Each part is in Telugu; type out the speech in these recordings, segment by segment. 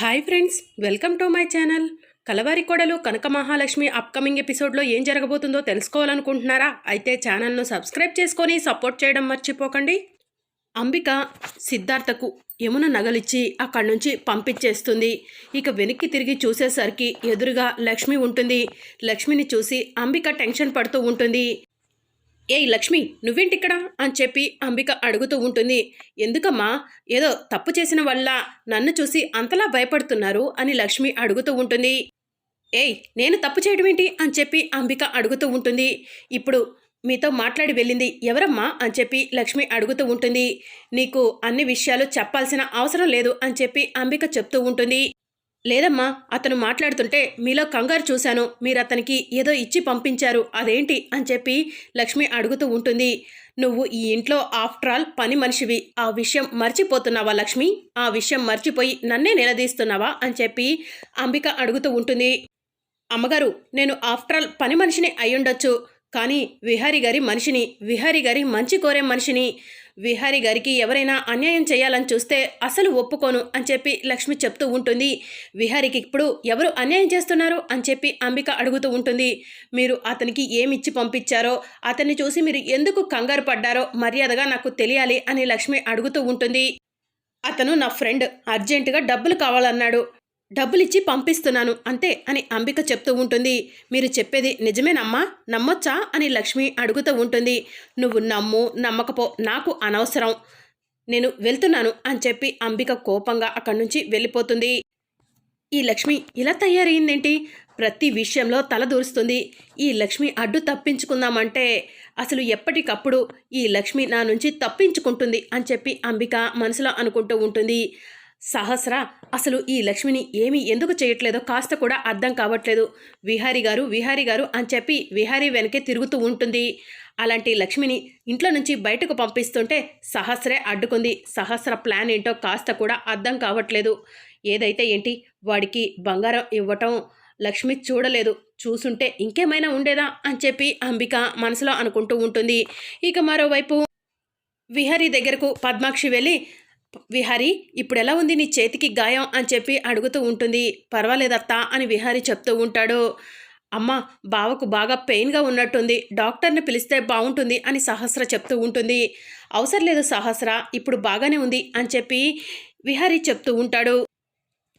Hi friends welcome to my channel. Kalavari Kodalu Kanaka Mahalakshmi upcoming ఎపిసోడ్లో ఏం జరగబోతుందో తెలుసుకోవాలనుకుంటున్నారా? అయితే ఛానల్ను సబ్స్క్రైబ్ చేసుకొని సపోర్ట్ చేయడం మర్చిపోకండి. అంబిక సిద్ధార్థకు యమున నగలిచ్చి అక్కడి నుంచి పంపించేస్తుంది. ఇక వెనక్కి తిరిగి చూసేసరికి ఎదురుగా లక్ష్మి ఉంటుంది. లక్ష్మిని చూసి అంబిక టెన్షన్ పడుతూ ఉంటుంది. ఏయ్ లక్ష్మి నువ్వేంటిక్కడ? అని చెప్పి అంబిక అడుగుతూ ఉంటుంది. ఎందుకమ్మా? ఏదో తప్పు చేసిన వల్ల నన్ను చూసి అంతలా భయపడుతున్నారు? అని లక్ష్మి అడుగుతూ ఉంటుంది. ఏయ్ నేను తప్పు చేయడం ఏంటి? అని చెప్పి అంబిక అడుగుతూ ఉంటుంది. ఇప్పుడు మీతో మాట్లాడి వెళ్ళింది ఎవరమ్మా? అని చెప్పి లక్ష్మి అడుగుతూ ఉంటుంది. నీకు అన్ని విషయాలు చెప్పాల్సిన అవసరం లేదు అని చెప్పి అంబిక చెప్తూ ఉంటుంది. లేదమ్మా అతను మాట్లాడుతుంటే మీలో కంగారు చూశాను. మీరు అతనికి ఏదో ఇచ్చి పంపించారు. అదేంటి? అని చెప్పి లక్ష్మి అడుగుతూ ఉంటుంది. నువ్వు ఈ ఇంట్లో ఆఫ్టర్ ఆల్ పని మనిషివి. ఆ విషయం మర్చిపోతున్నావా లక్ష్మి? ఆ విషయం మర్చిపోయి నన్నే నిలదీస్తున్నావా? అని చెప్పి అంబిక అడుగుతూ ఉంటుంది. అమ్మగారు నేను ఆఫ్టర్ ఆల్ పని మనిషిని అయ్యుండొచ్చు. కానీ విహారి గారి మనిషిని విహారి గారి మంచి కోరే మనిషిని విహారి గారికి ఎవరైనా అన్యాయం చేయాలని చూస్తే అసలు ఒప్పుకోను అని చెప్పి లక్ష్మి చెప్తూ ఉంటుంది. విహారికి ఇప్పుడు ఎవరు అన్యాయం చేస్తున్నారు అని చెప్పి అంబిక అడుగుతూ ఉంటుంది. మీరు అతనికి ఏమిచ్చి పంపించారో అతన్ని చూసి మీరు ఎందుకు కంగారు పడ్డారో మర్యాదగా నాకు తెలియాలి అని లక్ష్మి అడుగుతూ ఉంటుంది. అతను నా ఫ్రెండ్ అర్జెంటుగా డబ్బులు కావాలన్నాడు. డబ్బులిచ్చి పంపిస్తున్నాను అంతే అని అంబిక చెప్తూ ఉంటుంది. మీరు చెప్పేది నిజమేనమ్మా? నమ్మొచ్చా? అని లక్ష్మి అడుగుతూ ఉంటుంది. నువ్వు నమ్ము నమ్మకపో నాకు అనవసరం. నేను వెళ్తున్నాను అని చెప్పి అంబిక కోపంగా అక్కడి నుంచి వెళ్ళిపోతుంది. ఈ లక్ష్మి ఇలా తయారైందేంటి? ప్రతి విషయంలో తలదూరుస్తుంది ఈ లక్ష్మి అడ్డు తప్పించుకుందామంటే అసలు ఎప్పటికప్పుడు ఈ లక్ష్మి నా నుంచి తప్పించుకుంటుంది అని చెప్పి అంబిక మనసులో అనుకుంటూ ఉంటుంది. సహస్ర అసలు ఈ లక్ష్మిని ఏమీ ఎందుకు చేయట్లేదో కాస్త కూడా అర్థం కావట్లేదు. విహారీ గారు విహారీ గారు అని చెప్పి విహారీ వెనకే తిరుగుతూ ఉంటుంది. అలాంటి లక్ష్మిని ఇంట్లో నుంచి బయటకు పంపిస్తుంటే సహస్రే అడ్డుకుంది. సహస్ర ప్లాన్ ఏంటో కాస్త కూడా అర్థం కావట్లేదు. ఏదైతే ఏంటి వాడికి బంగారం ఇవ్వటం లక్ష్మి చూడలేదు. చూసుంటే ఇంకేమైనా ఉండేదా అని చెప్పి అంబిక మనసులో అనుకుంటూ ఉంటుంది. ఇక మరోవైపు విహరి దగ్గరకు పద్మాక్షి వెళ్ళి విహారీ ఇప్పుడు ఎలా ఉంది నీ చేతికి గాయం? అని చెప్పి అడుగుతూ ఉంటుంది. పర్వాలేదత్తా అని విహారీ చెప్తూ ఉంటాడు. అమ్మ బావకు బాగా పెయిన్గా ఉన్నట్టుంది. డాక్టర్ని పిలిస్తే బాగుంటుంది అని సహస్ర చెప్తూ ఉంటుంది. అవసరం లేదు సహస్ర ఇప్పుడు బాగానే ఉంది అని చెప్పి విహారీ చెప్తూ ఉంటాడు.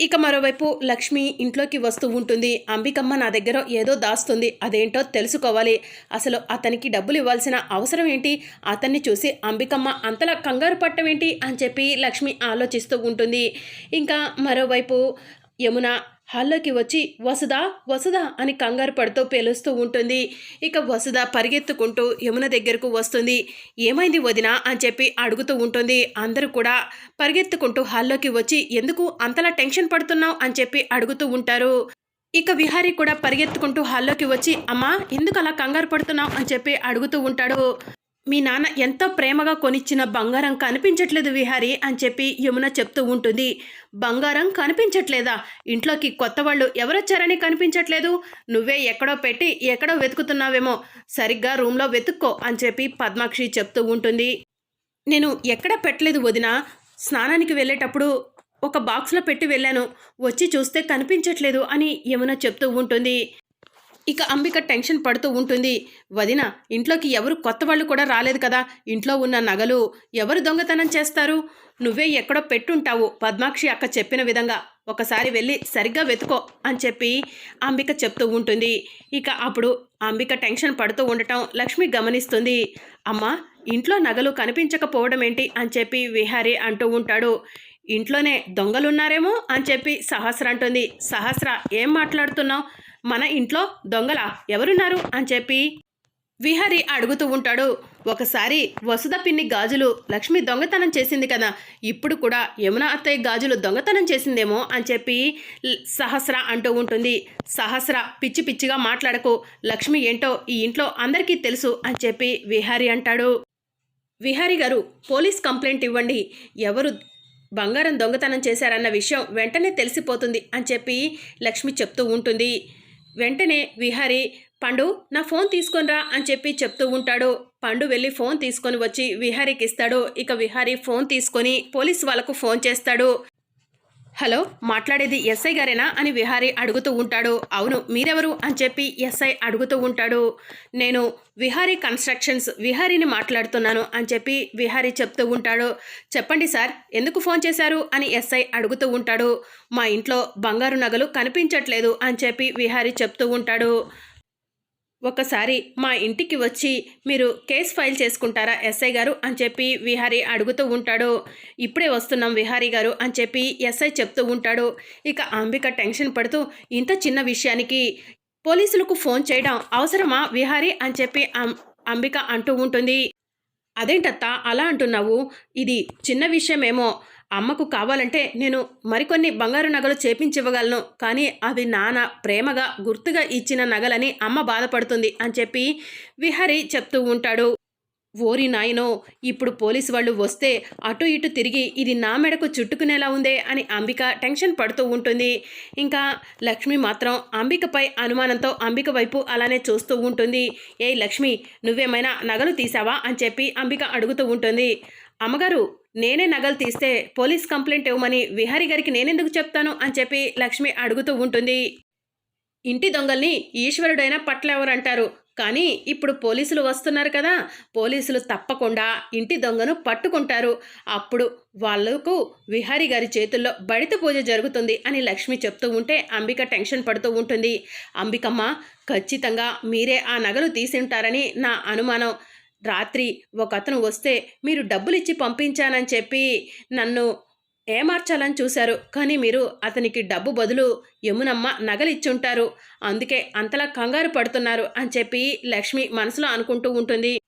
ఇక మరోవైపు లక్ష్మి ఇంట్లోకి వస్తూ ఉంటుంది. అంబికమ్మ నా దగ్గర ఏదో దాస్తుంది. అదేంటో తెలుసుకోవాలి. అసలు అతనికి డబ్బులు ఇవ్వాల్సిన అవసరం ఏంటి? అతన్ని చూసి అంబికమ్మ అంతలా కంగారు పట్టం ఏంటి? అని చెప్పి లక్ష్మి ఆలోచిస్తూ ఉంటుంది. ఇంకా మరోవైపు యమున హాల్లోకి వచ్చి వసుదా వసుదా అని కంగారు పడుతూ పేలుస్తూ ఉంటుంది. ఇక వసుధ పరిగెత్తుకుంటూ యమున దగ్గరకు వస్తుంది. ఏమైంది వదిన? అని చెప్పి అడుగుతూ ఉంటుంది. అందరూ కూడా పరిగెత్తుకుంటూ హాల్లోకి వచ్చి ఎందుకు అంతలా టెన్షన్ పడుతున్నావు? అని చెప్పి అడుగుతూ ఉంటారు. ఇక విహారీ కూడా పరిగెత్తుకుంటూ హాల్లోకి వచ్చి అమ్మా ఎందుకు అలా కంగారు పడుతున్నావు? అని చెప్పి అడుగుతూ ఉంటాడు. మీ నాన్న ఎంతో ప్రేమగా కొనిచ్చిన బంగారం కనిపించట్లేదు విహారీ అని చెప్పి యమున చెప్తూ ఉంటుంది. బంగారం కనిపించట్లేదా? ఇంట్లోకి కొత్త వాళ్ళు ఎవరొచ్చారని కనిపించట్లేదు. నువ్వే ఎక్కడో పెట్టి ఎక్కడో వెతుకుతున్నావేమో. సరిగ్గా రూమ్లో వెతుక్కో అని చెప్పి పద్మాక్షి చెప్తూ ఉంటుంది. నేను ఎక్కడ పెట్టలేదు వదిన. స్నానానికి వెళ్ళేటప్పుడు ఒక బాక్స్లో పెట్టి వెళ్ళాను. వచ్చి చూస్తే కనిపించట్లేదు అని యమున చెప్తూ ఉంటుంది. ఇక అంబిక టెన్షన్ పడుతూ ఉంటుంది. వదిన ఇంట్లోకి ఎవరు కొత్త వాళ్ళు కూడా రాలేదు కదా? ఇంట్లో ఉన్న నగలు ఎవరు దొంగతనం చేస్తారు? నువ్వే ఎక్కడో పెట్టుంటావు. పద్మాక్షి అక్క చెప్పిన విధంగా ఒకసారి వెళ్ళి సరిగ్గా వెతుకో అని చెప్పి అంబిక చెప్తూ ఉంటుంది. ఇక అప్పుడు అంబిక టెన్షన్ పడుతూ ఉండటం లక్ష్మి గమనిస్తుంది. అమ్మ ఇంట్లో నగలు కనిపించకపోవడం ఏంటి అని చెప్పి విహారీ అంటూ ఉంటాడు. ఇంట్లోనే దొంగలున్నారేమో అని చెప్పి సహస్ర అంటుంది. సహస్ర ఏం మాట్లాడుతున్నావు? మన ఇంట్లో దొంగలా? ఎవరున్నారు? అని చెప్పి విహారి అడుగుతూ ఉంటాడు. ఒకసారి వసుధ పిన్ని గాజులు లక్ష్మి దొంగతనం చేసింది కదా ఇప్పుడు కూడా యమున అత్తయ్య గాజులు దొంగతనం చేసిందేమో అని చెప్పి సహస్ర అంటూ ఉంటుంది. సహస్ర పిచ్చి పిచ్చిగా మాట్లాడకు. లక్ష్మి ఏంటో ఈ ఇంట్లో అందరికీ తెలుసు అని చెప్పి విహారి అంటాడు. విహారి గారు పోలీస్ కంప్లైంట్ ఇవ్వండి. ఎవరు బంగారం దొంగతనం చేశారన్న విషయం వెంటనే తెలిసిపోతుంది అని చెప్పి లక్ష్మి చెప్తూ ఉంటుంది. వెంటనే విహారి పండు నా ఫోన్ తీసుకొనిరా అని చెప్పి చెప్తూ ఉంటాడు. పండు వెళ్ళి ఫోన్ తీసుకొని వచ్చి విహారీకి ఇస్తాడు. ఇక విహారీ ఫోన్ తీసుకొని పోలీస్ వాళ్ళకు ఫోన్ చేస్తాడు. హలో మాట్లాడేది ఎస్ఐ గారేనా అని విహారీ అడుగుతూ ఉంటాడు. అవును మీరెవరు అని చెప్పి ఎస్ఐ అడుగుతూ ఉంటాడు. నేను విహారీ కన్స్ట్రక్షన్స్ విహారీని మాట్లాడుతున్నాను అని చెప్పి విహారీ చెప్తూ ఉంటాడు. చెప్పండి సార్ ఎందుకు ఫోన్ చేశారు అని ఎస్ఐ అడుగుతూ ఉంటాడు. మా ఇంట్లో బంగారు నగలు కనిపించట్లేదు అని చెప్పి విహారీ చెప్తూ ఉంటాడు. ఒకసారి మా ఇంటికి వచ్చి మీరు కేసు ఫైల్ చేసుకుంటారా ఎస్ఐ గారు అని చెప్పి విహారీ అడుగుతూ ఉంటాడు. ఇప్పుడే వస్తున్నాం విహారీ గారు అని చెప్పి ఎస్ఐ చెప్తూ ఉంటాడు. ఇక అంబిక టెన్షన్ పడుతూ ఇంత చిన్న విషయానికి పోలీసులకు ఫోన్ చేయడం అవసరమా విహారీ అని చెప్పి అంబిక అంటూ ఉంటుంది. అదేంటత్తా అలా అంటున్నావు? ఇది చిన్న విషయమేమో. అమ్మకు కావాలంటే నేను మరికొన్ని బంగారు నగలు చేపించివ్వగలను. కానీ అవి నాన్న ప్రేమగా గుర్తుగా ఇచ్చిన నగలని అమ్మ బాధపడుతుంది అని చెప్పి విహరి చెప్తూ ఉంటాడు. ఓరి నాయనో ఇప్పుడు పోలీసు వాళ్ళు వస్తే అటు ఇటు తిరిగి ఇది నా మెడకు చుట్టుకునేలా ఉందే అని అంబిక టెన్షన్ పడుతూ ఉంటుంది. ఇంకా లక్ష్మి మాత్రం అంబికపై అనుమానంతో అంబిక వైపు అలానే చూస్తూ ఉంటుంది. ఏ లక్ష్మి నువ్వేమైనా నగలు తీసావా అని చెప్పి అంబిక అడుగుతూ ఉంటుంది. అమ్మగారు నేనే నగలు తీస్తే పోలీస్ కంప్లైంట్ ఇవ్వమని విహారి గారికి నేనెందుకు చెప్తాను అని చెప్పి లక్ష్మి అడుగుతూ ఉంటుంది. ఇంటి దొంగల్ని ఈశ్వరుడైన పట్లెవరంటారు కానీ ఇప్పుడు పోలీసులు వస్తున్నారు కదా పోలీసులు తప్పకుండా ఇంటి దొంగను పట్టుకుంటారు. అప్పుడు వాళ్ళకు విహారీ గారి చేతుల్లో బడిత పూజ జరుగుతుంది అని లక్ష్మి చెప్తూ ఉంటే అంబిక టెన్షన్ పడుతూ ఉంటుంది. అంబికమ్మ ఖచ్చితంగా మీరే ఆ నగలు తీసి ఉంటారని నా అనుమానం. రాత్రి ఒక అతను వస్తే మీరు డబ్బులు ఇచ్చి పంపించానని చెప్పి నన్ను ఏమార్చాలని చూశారు. కానీ మీరు అతనికి డబ్బు బదులు యమునమ్మ నగలిచ్చుంటారు. అందుకే అంతలా కంగారు పడుతున్నారు అని చెప్పి లక్ష్మి మనసులో అనుకుంటూ ఉంటుంది.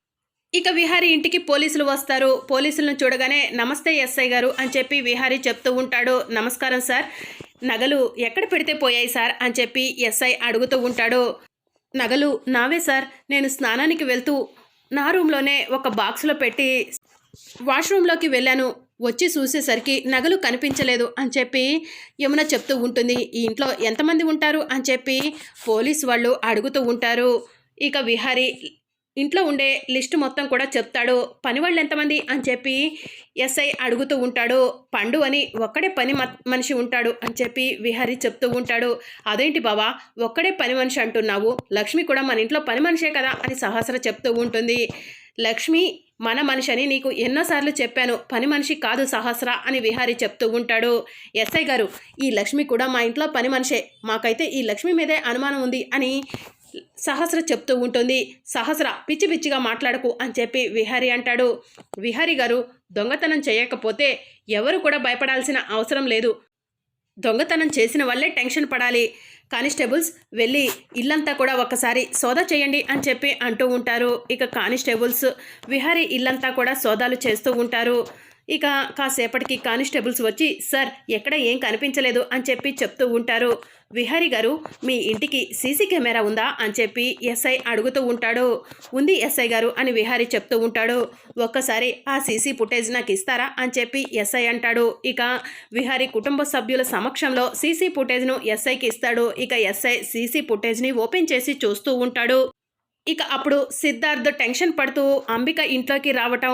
ఇక విహారీ ఇంటికి పోలీసులు వస్తారు. పోలీసులను చూడగానే నమస్తే ఎస్ఐ గారు అని చెప్పి విహారీ చెప్తూ ఉంటాడు. నమస్కారం సార్. నగలు ఎక్కడ పెడితే పోయాయి సార్ అని చెప్పి ఎస్ఐ అడుగుతూ ఉంటాడు. నగలు నావే సార్. నేను స్నానానికి వెళ్తూ నా రూమ్లోనే ఒక బాక్స్లో పెట్టి వాష్రూమ్లోకి వెళ్ళాను. వచ్చి చూసేసరికి నగలు కనిపించలేదు అని చెప్పి యమున చెప్తూ ఉంటుంది ఈ ఇంట్లో ఎంతమంది ఉంటారు? అని చెప్పి పోలీస్ వాళ్ళు అడుగుతూ ఉంటారు. ఇక విహారీ ఇంట్లో ఉండే లిస్టు మొత్తం కూడా చెప్తాడు. పని వాళ్ళు ఎంతమంది? అని చెప్పి ఎస్ఐ అడుగుతూ ఉంటాడు. పండు అని ఒక్కడే పని మనిషి ఉంటాడు అని చెప్పి విహరి చెప్తూ ఉంటాడు. అదేంటి బావా? ఒక్కడే పని మనిషి అంటున్నావు. లక్ష్మి కూడా మన ఇంట్లో పని మనిషే కదా అని సహస్ర చెప్తూ ఉంటుంది. లక్ష్మి మన మనిషి అని నీకు ఎన్నోసార్లు చెప్పాను. పని మనిషి కాదు సహస్ర అని విహారి చెప్తూ ఉంటాడు. ఎస్ఐ గారు ఈ లక్ష్మి కూడా మా ఇంట్లో పని మనిషే. మాకైతే ఈ లక్ష్మి మీదే అనుమానం ఉంది అని సహస్ర చెప్తూ ఉంటుంది. సహస్ర పిచ్చి పిచ్చిగా మాట్లాడకు అని చెప్పి విహారి అంటాడు. విహారి గారు దొంగతనం చేయకపోతే ఎవరు కూడా భయపడాల్సిన అవసరం లేదు. దొంగతనం చేసిన వాళ్ళే టెన్షన్ పడాలి. కానిస్టేబుల్స్ వెళ్ళి ఇల్లంతా కూడా ఒకసారి సోదా చేయండి అని చెప్పి అంటూ ఉంటారు. ఇక కానిస్టేబుల్స్ విహారీ ఇల్లంతా కూడా సోదాలు చేస్తూ ఉంటారు. ఇక కాసేపటికి కానిస్టేబుల్స్ వచ్చి సార్ ఎక్కడ ఏం కనిపించలేదు అని చెప్పి చెప్తూ ఉంటారు. విహారి గారు మీ ఇంటికి సీసీ కెమెరా ఉందా? అని చెప్పి ఎస్ఐ అడుగుతూ ఉంటాడు. ఉంది ఎస్ఐ గారు అని విహారి చెప్తూ ఉంటాడు. ఒక్కసారి ఆ సీసీ ఫుటేజ్ నాకు ఇస్తారా? అని చెప్పి ఎస్ఐ అంటాడు. ఇక విహారి కుటుంబ సభ్యుల సమక్షంలో సీసీ ఫుటేజ్ను ఎస్ఐకి ఇస్తాడు. ఇక ఎస్ఐ సీసీ ఫుటేజ్ని ఓపెన్ చేసి చూస్తూ ఉంటాడు. ఇక అప్పుడు సిద్ధార్థ్ టెన్షన్ పడుతూ అంబిక ఇంట్లోకి రావటం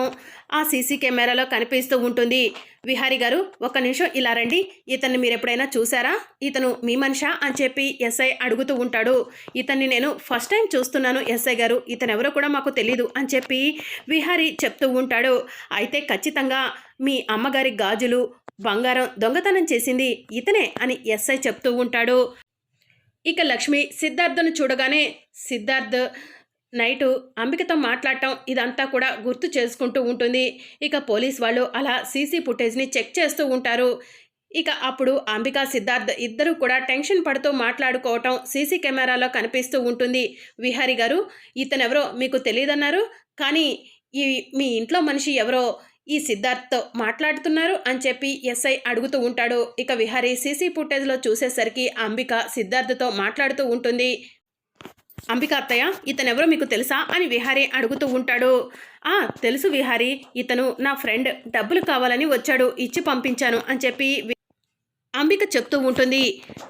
ఆ సీసీ కెమెరాలో కనిపిస్తూ ఉంటుంది. విహారీ గారు ఒక నిమిషం ఇలా రండి. ఇతన్ని మీరు ఎప్పుడైనా చూసారా? ఇతను మీ మనిషా? అని చెప్పి ఎస్ఐ అడుగుతూ ఉంటాడు. ఇతన్ని నేను ఫస్ట్ టైం చూస్తున్నాను ఎస్ఐ గారు. ఇతను ఎవరో కూడా మాకు తెలీదు అని చెప్పి విహారీ చెప్తూ ఉంటాడు. అయితే ఖచ్చితంగా మీ అమ్మగారి గాజులు బంగారం దొంగతనం చేసింది ఇతనే అని ఎస్ఐ చెప్తూ ఉంటాడు. ఇక లక్ష్మి సిద్ధార్థను చూడగానే సిద్ధార్థ్ నైటు అంబికతో మాట్లాడటం ఇదంతా కూడా గుర్తు చేసుకుంటూ ఉంటుంది. ఇక పోలీస్ వాళ్ళు అలా సీసీ ఫుటేజ్ని చెక్ చేస్తూ ఉంటారు. ఇక అప్పుడు అంబిక సిద్ధార్థ్ ఇద్దరు కూడా టెన్షన్ పడుతూ మాట్లాడుకోవటం సీసీ కెమెరాలో కనిపిస్తూ ఉంటుంది. విహారీ గారు ఇతనెవరో మీకు తెలియదన్నారు కానీ ఈ మీ ఇంట్లో మనిషి ఎవరో ఈ సిద్ధార్థ్తో మాట్లాడుతున్నారు అని చెప్పి ఎస్ఐ అడుగుతూ ఉంటాడు. ఇక విహారీ సీసీ ఫుటేజ్లో చూసేసరికి అంబిక సిద్ధార్థ్తో మాట్లాడుతూ ఉంటుంది. అంబిక అత్తయ్య ఇతనెవరో మీకు తెలుసా అని విహారీ అడుగుతూ ఉంటాడు. ఆ తెలుసు విహారీ ఇతను నా ఫ్రెండ్ డబ్బులు కావాలని వచ్చాడు ఇచ్చి పంపించాను అని చెప్పి అంబిక చెప్తూ ఉంటుంది.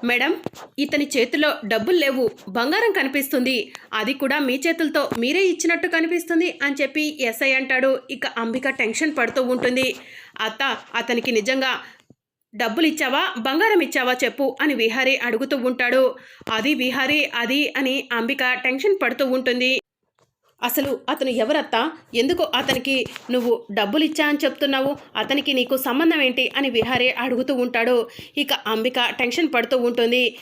మేడం ఇతని చేతిలో డబ్బులు లేవు బంగారం కనిపిస్తుంది అది కూడా మీ చేతులతో మీరే ఇచ్చినట్టు కనిపిస్తుంది అని చెప్పి ఎస్ఐ అంటాడు. ఇక అంబిక టెన్షన్ పడుతూ ఉంటుంది. అత్త అతనికి నిజంగా డబ్బులు ఇచ్చావా బంగారం ఇచ్చావా చెప్పు అని విహారీ అడుగుతూ ఉంటాడు. అది విహారీ అది అని అంబిక టెన్షన్ పడుతూ ఉంటుంది. అసలు అతను ఎవరత్తా? ఎందుకు అతనికి నువ్వు డబ్బులు ఇచ్చా అని చెప్తున్నావు? అతనికి నీకు సంబంధం ఏంటి? అని విహారీ అడుగుతూ ఉంటాడు. ఇక అంబిక టెన్షన్ పడుతూ ఉంటుంది.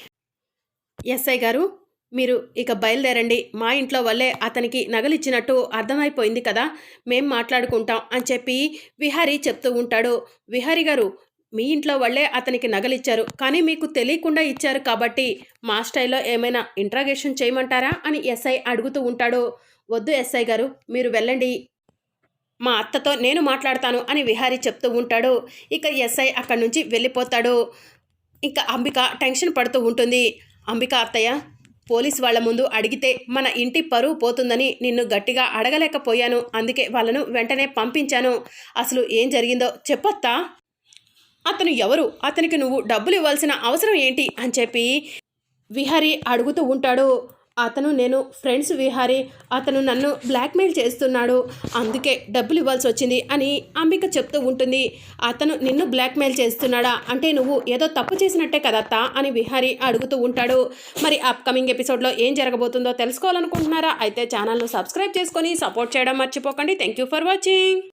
ఎస్ఐ గారు మీరు ఇక బయలుదేరండి. మా ఇంట్లో వల్లే అతనికి నగలిచ్చినట్టు అర్థమైపోయింది కదా. మేం మాట్లాడుకుంటాం అని చెప్పి విహారీ చెప్తూ ఉంటాడు. విహారీ గారు మీ ఇంట్లో వాళ్ళే అతనికి నగలిచ్చారు. కానీ మీకు తెలియకుండా ఇచ్చారు కాబట్టి మా స్టైల్లో ఏమైనా ఇంట్రాగేషన్ చేయమంటారా? అని ఎస్ఐ అడుగుతూ ఉంటాడు. వద్దు ఎస్ఐ గారు మీరు వెళ్ళండి. మా అత్తతో నేను మాట్లాడతాను అని విహారీ చెప్తూ ఉంటాడు. ఇక ఎస్ఐ అక్కడి నుంచి వెళ్ళిపోతాడు. ఇంకా అంబిక టెన్షన్ పడుతూ ఉంటుంది. అంబిక అత్తయ్య పోలీస్ వాళ్ళ ముందు అడిగితే మన ఇంటి పరువు పోతుందని నిన్ను గట్టిగా అడగలేకపోయాను. అందుకే వాళ్ళను వెంటనే పంపించాను. అసలు ఏం జరిగిందో చెప్పొత్తా? అతను ఎవరు? అతనికి నువ్వు డబ్బులు ఇవ్వాల్సిన అవసరం ఏంటి? అని చెప్పి విహారీ అడుగుతూ ఉంటాడు. అతను నేను ఫ్రెండ్స్ విహారీ. అతను నన్ను బ్లాక్మెయిల్ చేస్తున్నాడు. అందుకే డబ్బులు ఇవ్వాల్సి వచ్చింది అని అంబిక చెప్తూ ఉంటుంది. అతను నిన్ను బ్లాక్మెయిల్ చేస్తున్నాడా? అంటే నువ్వు ఏదో తప్పు చేసినట్టే కదత్తా అని విహారీ అడుగుతూ ఉంటాడు. మరి అప్కమింగ్ ఎపిసోడ్లో ఏం జరగబోతుందో తెలుసుకోవాలనుకుంటున్నారా? అయితే ఛానల్ను సబ్స్క్రైబ్ చేసుకొని సపోర్ట్ చేయడం మర్చిపోకండి. Thank you for watching